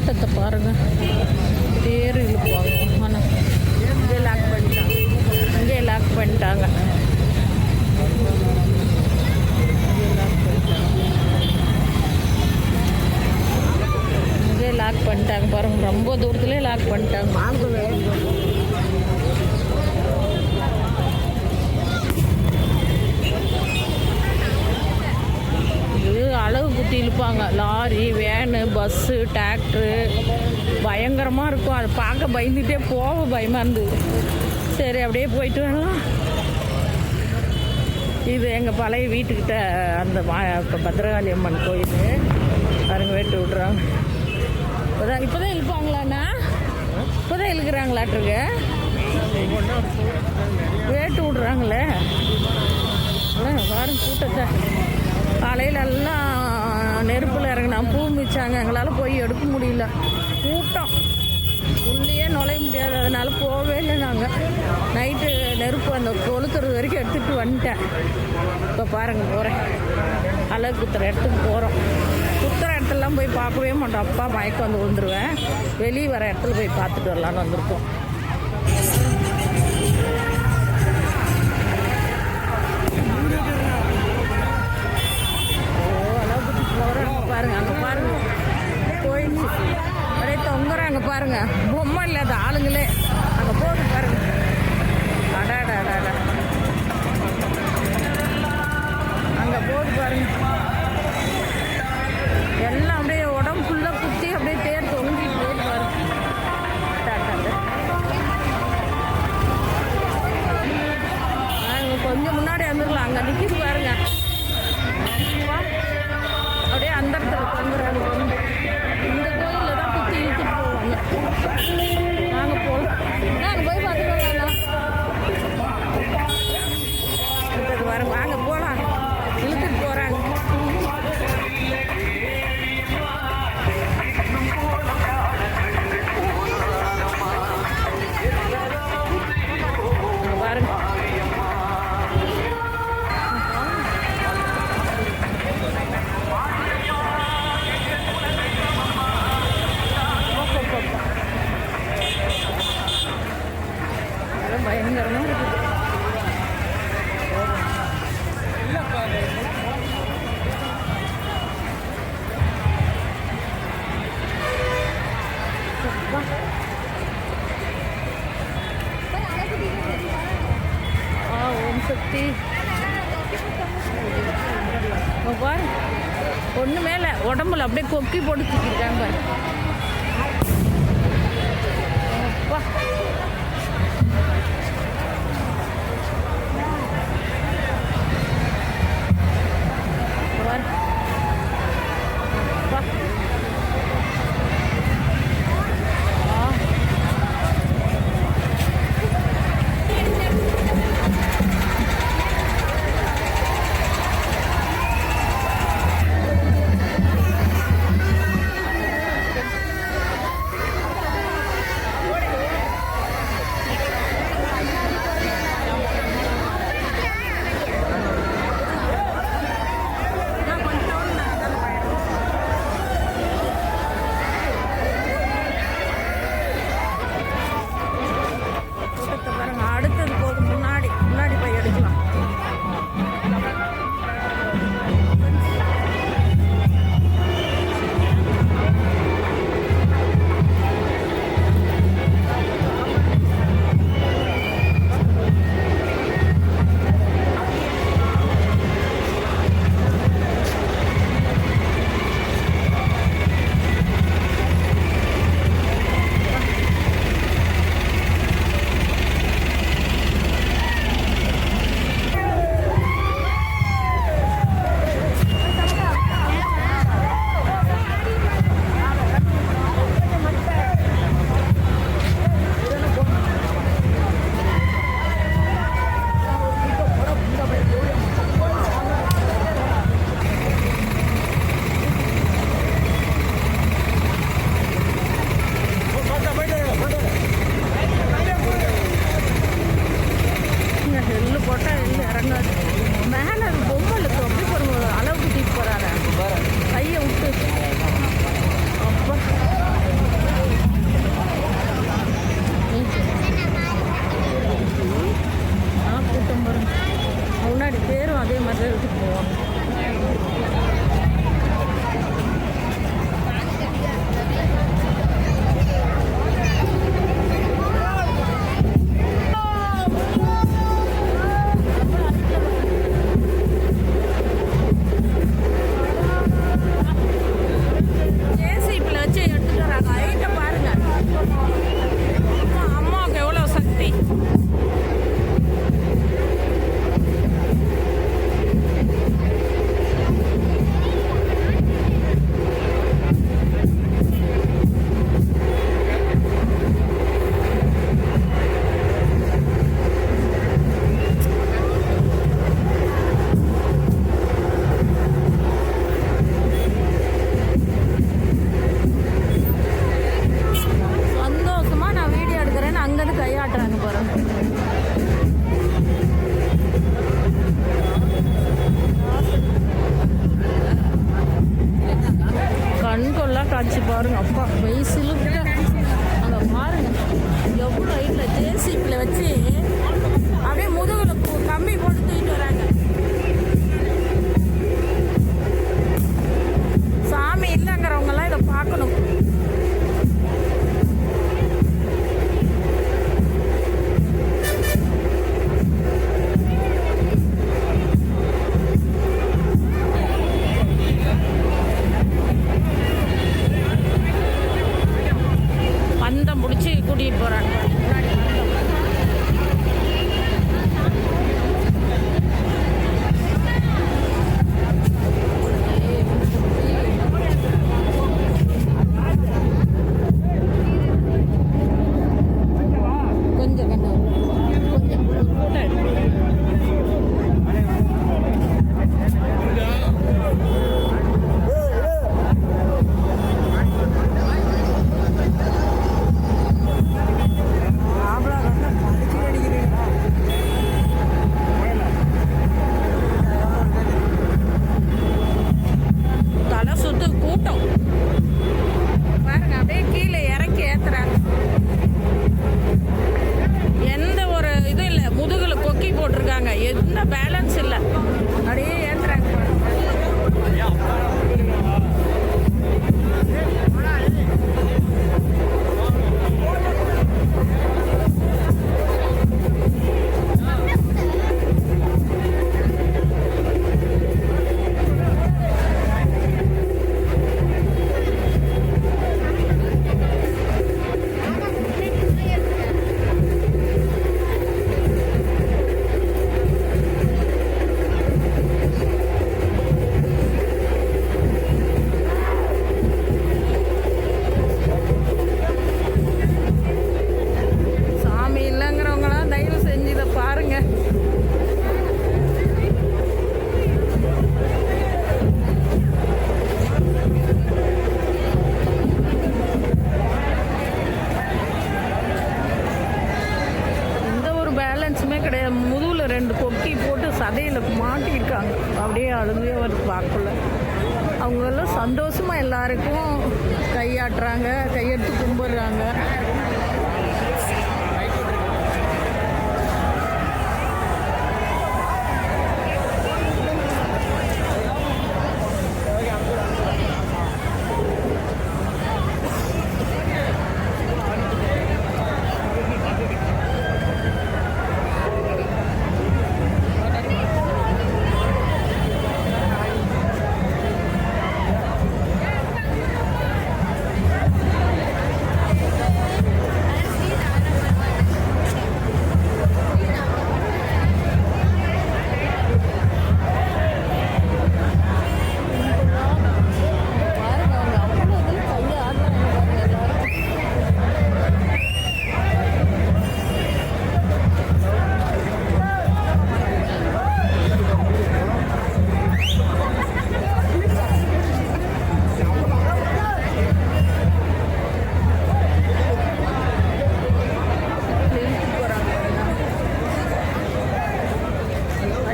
கூட்டத்தை பாருங்க. தேர் இழுப்பாங்க. ஆனால் இங்கே லாக் பண்ணிட்டாங்க. இங்கே லாக் பண்ணிட்டாங்க. இங்கே லாக் பண்ணிட்டாங்க. பாருங்க ரொம்ப தூரத்துலேயே லாக் பண்ணிட்டாங்க. இது அளவு குத்தி இழுப்பாங்க. பஸ்ஸு டிராக்டரு பயங்கரமாக இருக்கும். அதை பார்க்க பயந்துகிட்டே போக பயமாக இருந்தது. சரி அப்படியே போயிட்டு வரலாம். இது எங்கள் பழைய வீட்டுக்கிட்ட அந்த மா இப்போ பத்ரகாளி அம்மன் கோயில். பாருங்க வெட்டு விட்றாங்க. இப்போதான் இப்போ தான் இழுப்பாங்களாண்ணா? இப்போ தான் இழுக்கிறாங்களாட்டுருக்கு? வேட்டு விட்றாங்களே. பாருங்க கூட்டத்தை. காலையில எல்லாம் நெருப்பில் இறங்கினா பூ மிச்சாங்க. எங்களால் போய் எடுக்க முடியல. கூட்டம். உள்ளேயே நுழைய முடியாது. அதனால் போகவே இல்லை நாங்கள் நைட்டு நெருப்பு அந்த கொளுத்துறது வரைக்கும் எடுத்துகிட்டு வந்துட்டேன். இப்போ பாருங்கள் போகிறேன் அழகு குத்துற இடத்துக்கு போகிறோம் குத்துற இடத்துலலாம் போய் பார்க்கவே மாட்டோம். அப்பா மயக்கம் வந்து விழுந்துருவேன். வெளியே வர இடத்துல போய் பார்த்துட்டு வரலான்னு வந்திருக்கோம். 对啊 ஓம் பாரு ஒன்று மேலே உடம்புல அப்படியே கொக்கி போட்டு தூக்கிருக்காங்க பாரு அழுமையோ வருது பார்க்கல அவங்கெல்லாம் சந்தோஷமாக எல்லாருக்கும் கையாட்டுறாங்க கையெடுத்து கும்பிட்றாங்க.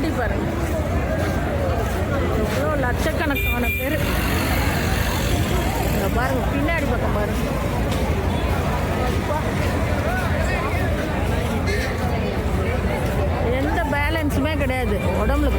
வண்டி பாருங்க. எவ்வளோ லட்சக்கணக்கான பேர். இங்கே பாருங்க பின்னாடி பக்கம் பாருங்க. எந்த பேலன்ஸுமே கிடையாது. உடம்புல